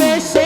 বেশে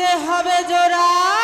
দিতে হবে জোড়া।